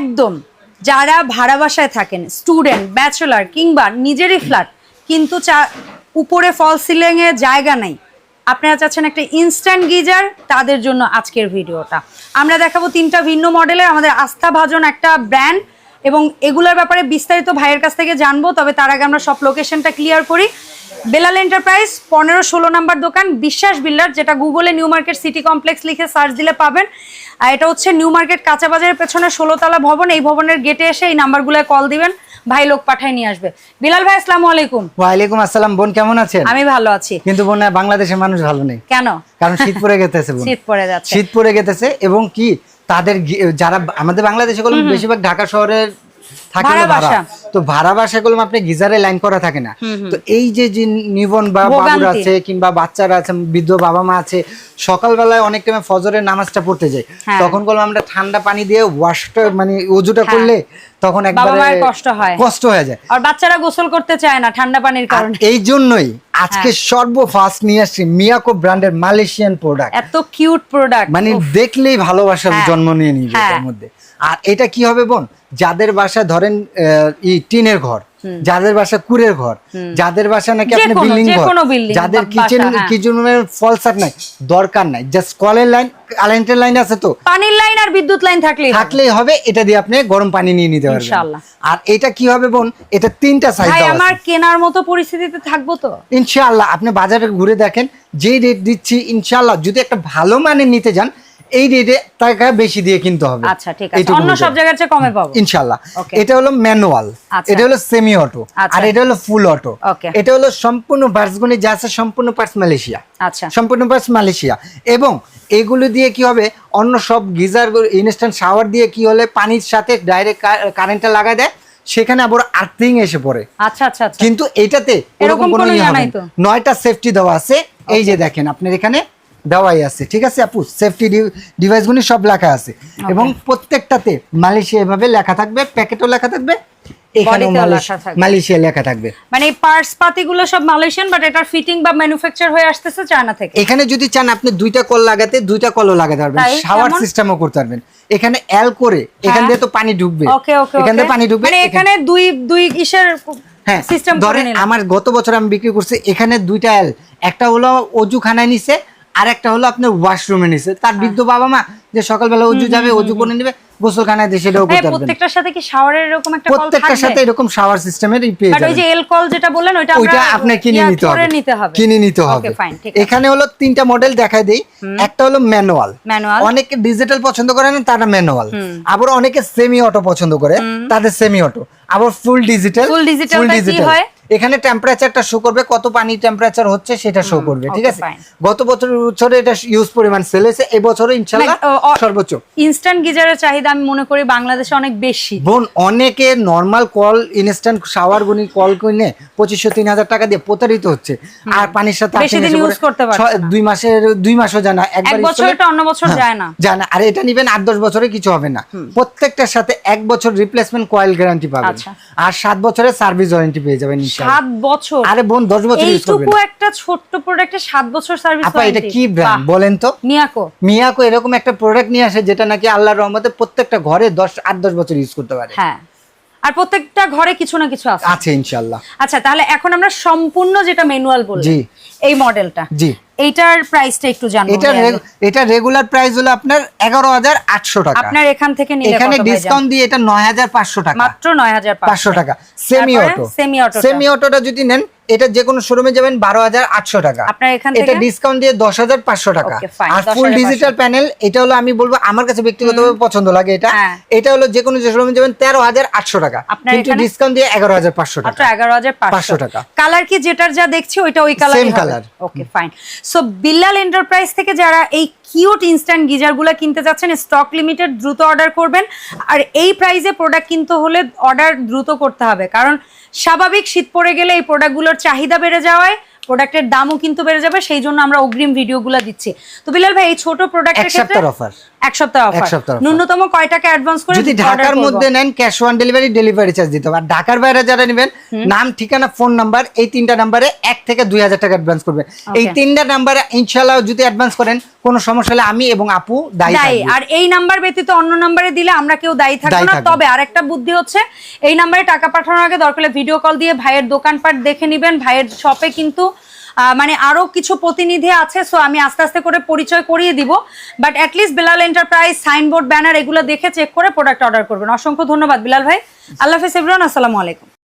একদম। যারা ভাড়া বাসায় থাকেন স্টুডেন্ট ব্যাচেলার কিংবা নিজেরই ফ্ল্যাট কিন্তু চা, উপরে ফল সিলিং এ জায়গা নাই। আপনারা চাচ্ছেন একটা ইনস্ট্যান্ট গিজার, তাদের জন্য আজকের ভিডিওটা। আমরা দেখাবো তিনটা ভিন্ন মডেলের আমাদের আস্থা ভাজন একটা ব্র্যান্ড এবং এগুলোর ব্যাপারে বিস্তারিত ভাইয়ের কাছ থেকে জানব, তবে তার আগে আমরা সব লোকেশনটা ক্লিয়ার করি। বেলাল এন্টারপ্রাইজ পনেরো ষোলো নাম্বার দোকান, বিশ্বাস বিল্ডার যেটা গুগলে নিউ মার্কেট সিটি কমপ্লেক্স লিখে সার্চ দিলে পাবেন। আর এটা হচ্ছে নিউ মার্কেট কাঁচা বাজারের পেছনে ষোলোতলা ভবন। এই ভবনের গেটে এসে এই নাম্বারগুলোয় কল দিবেন ভাই লোক পাঠায় নিয়ে আসবে। বিলাল ভাই আসসালামু আলাইকুম। ওয়ালাইকুম আসসালাম বোন কেমন আছেন? আমি ভালো আছি। কিন্তু বোন বাংলাদেশের মানুষ ভালো নেই। কেন? কারণ শীত পড়ে গেতেছে বোন। শীত পড়ে যাচ্ছে। শীত পড়ে গেতেছে এবং কি তাদের যারা আমাদের বাংলাদেশে বেশিরভাগ ঢাকা শহরের থাকে ভাড়া। তো বাসাগুলো আপনি গিজারে লাইন করা থাকে না তো এই যে যে নিবন বা বাবুর আছে কিংবা বাচ্চারা আছে বৃদ্ধ বাবা মা আছে সকালবেলায় অনেক টাইমে ফজরের নামাজটা পড়তে যাই হ্যাঁ। তখন আমরা ঠান্ডা পানি দিয়ে ওয়াশটা মানে উজুটা হ্যাঁ। করলে তখন একবারে কষ্ট হয়। কষ্ট হয়ে যায় আর বাচ্চারা গোসল করতে চায় না ঠান্ডা পানির কারণে এই জন্যই আজকে হ্যাঁ। সর্বফার্স্ট নিয়ে আসছি মিয়াকো ব্র্যান্ডের মালয়েশিয়ান প্রোডাক্ট এত কিউট প্রোডাক্ট মানে দেখলেই ভালোবাসার হ্যাঁ। জন্ম নিয়ে নিবে হ্যাঁ। এটার মধ্যে আর এটা কি হবে বোন যাদের বাসা ধরেন আহ, ই টিনের ঘর যাদের বাসা কুড়ের ঘর যাদের বাসা নাকি আপনি বিল্ডিং ঘর যাদের কিচেন। কিচেনের ফলসার নাই দরকার নাই জাস্ট কলের লাইন কারেন্টের লাইন আছে তো? পানির লাইন আর বিদ্যুৎ লাইন থাকলে। থাকলেই হবে এটা দিয়ে আপনি গরম পানি নিয়ে নিতে পারবেন। ইনশাআল্লাহ। আর এটা কি হবে বোন? এটা তিনটা সাইজ ভাই আমার কেনার মতো পরিস্থিতিতে থাকব তো? ইনশাআল্লাহ আপনি বাজারে ঘুরে দেখেন যে রেট দিচ্ছি ইনশাআল্লাহ যদি একটা ভালো মানের নিতে যান এই রেটে টাকা বেশি দিয়ে কিনতে হবে। আচ্ছা ঠিক আছে। অন্য সব জায়গার চেয়ে কমে পাবো। ইনশাআল্লাহ এটা হলো ম্যানুয়াল আচ্ছা। এটা হলো সেমি অটো আচ্ছা। আর এটা হলো ফুল অটো এটা হলো সম্পূর্ণ বার্সগুনি যা আছে সম্পূর্ণ পার্টস মালয়েশিয়া আচ্ছা। সম্পূর্ণ পার্টস মালয়েশিয়া এবং এগুলো দিয়ে কি হবে? অন্য সব গিজার ইনস্ট্যান্ট শাওয়ার দিয়ে কি হলে পানির সাথে ডাইরেক্ট কারেন্টটা লাগায় দেয় সেখানে আবার আর্থিং এসে পড়ে। আচ্ছা আচ্ছা আচ্ছা। কিন্তু এটাতে এরকম কোনো ইয়ে? নয়টা সেফটি দেওয়া আছে। এই যে দেখেন আপনার এখানে দেওয়াই আছে ঠিক আছে আপু? সেফটি ডিভাইসগুলি সব লেখা আছে। এবং প্রত্যেকটাতে মালয়েশিয়া এভাবে লেখা থাকবে প্যাকেটও লেখা থাকবে এখানেও মালয়েশিয়া- লেখা থাকবে। মালয়েশিয়া লেখা থাকবে। মানে এই পার্টস পাতিগুলো সব মালয়েশিয়ান বাট এটার ফিটিং বা ম্যানুফ্যাকচার হয়ে আসতেছে চায়না থেকে? এখানে যদি চান আপনি দুইটা কল লাগাতে দুইটা কলও লাগাতে পারবেন? শাওয়ার সিস্টেমও করতে পারবেন। এখানে এল করে এখান হ্যাঁ। দিয়ে তো পানি ঢুকবে। ওকে ওকে এখান দিয়ে পানি ঢুকবে মানে এখানে- এখানে দুই দুই ইসের হ্যাঁ সিস্টেম ধরেন আমার গত বছর আমি বিক্রি করছি এখানে দুইটা এল একটা হলো অজুখানায় নিছে আর একটা হলো আপনার ওয়াশরুমে নিছে। তার বৃদ্ধ বাবা মা যে সকালবেলা অজু যাবে অজু করে নেবে গোসলখানায় দিয়ে সেটাও করতে পারবেন। প্রত্যেকটার সাথে কি শাওয়ারের এরকম একটা কল প্রত্যেকটার সাথে এরকম শাওয়ার সিস্টেমের পেয়ে বাট ওই যে এল কল যেটা বললেন ওইটা আমরা আপনার কিনে নিতে হবে। নিতে হবে। কিনে নিতে হবে। ওকে ফাইন ঠিক এখানে হলো তিনটা মডেল দেখাই দেই। একটা হলো ম্যানুয়াল ম্যানুয়াল অনেকে ডিজিটাল পছন্দ করে না তারা ম্যানুয়াল আবার অনেকে সেমি অটো পছন্দ করে তাদের সেমি অটো আবার ফুল ডিজিটাল digital টা কি হয়? এখানে টেম্পারেচারটা শো করবে কত পানি টেম্পারেচার হচ্ছে সেটা শো করবে ঠিক আছে? গত বছর বছরে এটা ইউজ পরিমাণ সেল হয়েছে এই বছরে ইনশাআল্লাহ uh, uh, সর্বোচ্চ। ইনস্ট্যান্ট গিজারের চাহিদা আমি মনে করি বাংলাদেশে অনেক বেশি। বোন অনেকে নর্মাল কল ইনস্ট্যান্ট শাওয়ার গুনি কল কিনে পঁচিশশো তিন হাজার টাকা দিয়ে প্রতারিত হচ্ছে। আর পানির সাথে বেশি দিন পড়ে করতে পারছে দুই মাসের দুই মাসও জানা এক একবার বছর এটা অন্য বছর হ্যাঁ, যায় না। যায় না। আর এটা নিবেন আট দশ বছরে কিছু হবে না। প্রত্যেকটার সাথে এক বছর রিপ্লেসমেন্ট কয়েল গ্যারান্টি পাবেন। আচ্ছা। আর সাত বছরের সার্ভিস ওয়ারেন্টি পেয়ে যাবেন ইনশাআল্লাহ। সাত বছর। আরে বোন দশ বছর ইউজ করবেন এইটুকু একটা ছোট্ট প্রোডাক্টে সাত বছর সার্ভিস আপা এটা কি ব্র্যান্ড বলেন তো। মিয়াকো মিয়াকো এরকম একটা প্রোডাক্ট নিয়ে আসে যেটা নাকি আল্লাহর রহমতে প্রত্যেকটা ঘরে দশ আট দশ বছর ইউজ করতে পারে। হ্যাঁ। আর প্রত্যেকটা ঘরে কিছু না কিছু আছে। আছে ইনশাল্লাহ আচ্ছা তাহলে এখন আমরা সম্পূর্ণ যেটা ম্যানুয়াল বললাম এই মডেলটা জি। এইটার প্রাইসটা একটু জানব এটা এটা রেগুলার প্রাইস হলো আপনার এগারো হাজার আটশো টাকা। আপনার এখান থেকে নিলে এখানে ডিসকাউন্ট দিয়ে এটা নয় হাজার পাঁচশো টাকা। মাত্র নয় হাজার পাঁচশো টাকা। Semi auto semi auto. Semi অটোটা যদি নেন এটা যে কোনো শোরুমে যাবেন বারো হাজার আটশো টাকা। আপনার এখান এটা ডিসকাউন্ট দিয়ে দশ হাজার পাঁচশো টাকা। আর ফুল ডিজিটাল প্যানেল এটা হলো আমি বলব আমার কাছে ব্যক্তিগতভাবে পছন্দ লাগে এটা। হ্যাঁ। এটা হলো যে কোনো যে শোরুমে যাবেন তেরো হাজার আটশো টাকা। কিন্তু ডিসকাউন্ট দিয়ে এগারো হাজার পাঁচশো টাকা। এগারো হাজার পাঁচশো। টাকা। কালার কি যেটার যা দেখছি ওইটা ওই colour colour। Okay fine so Billal enterprise থেকে যারা এই কিউট ইনস্ট্যান্ট গিজারগুলা কিনতে যাচ্ছেন স্টক লিমিটেড দ্রুত অর্ডার করবেন। আর এই প্রাইসে প্রোডাক্ট কিনতে হলে অর্ডার দ্রুত করতে হবে। কারণ স্বাভাবিক শীত পড়ে গেলে এই প্রোডাক্টগুলোর চাহিদা বেড়ে যাওয়ায় প্রোডাক্টের দামও কিন্তু বেড়ে যাবে সেই জন্য আমরা অগ্রিম ভিডিওগুলো দিচ্ছি। তো বিলাল ভাই এই ছোট প্রোডাক্টের ক্ষেত্রে অফার এক সপ্তাহ অফার ন্যূনতম কয় টাকা অ্যাডভান্স করে যদি ঢাকার মধ্যে নেন cash on delivery delivery charge দিতে হবে। আর ঢাকার বাইরে যারা নেবেন নাম ঠিকানা ফোন নাম্বার এই তিনটা নাম্বারে এক থেকে দুই হাজার টাকা অ্যাডভান্স করবেন এই তিনটা নাম্বারে ইনশাল্লাহ যদি অ্যাডভান্স করেন কোনো সমস্যা হলে আমি এবং আপু দায়ী আর এই নাম্বার ব্যতীত অন্য নাম্বারে দিলে আমরা কেউ দায়ী থাকব না। তবে আরেকটা বুদ্ধি হচ্ছে এই নাম্বারে টাকা পাঠানোর আগে দরকার হলে ভিডিও কল দিয়ে ভাইয়ের দোকানপাট দেখে নিবেন। ভাইয়ের শপে কিন্তু মানে আরও কিছু প্রতিনিধি আছে সো আমি আস্তে আস্তে করে পরিচয় করিয়ে দিব। But at least Bilal enterprise signboard banner এগুলো দেখে চেক করে প্রোডাক্ট অর্ডার করবেন। অসংখ্য ধন্যবাদ বিলাল ভাই। আল্লাহ হাফিজ এভরিওয়ান আসসালামু আলাইকুম।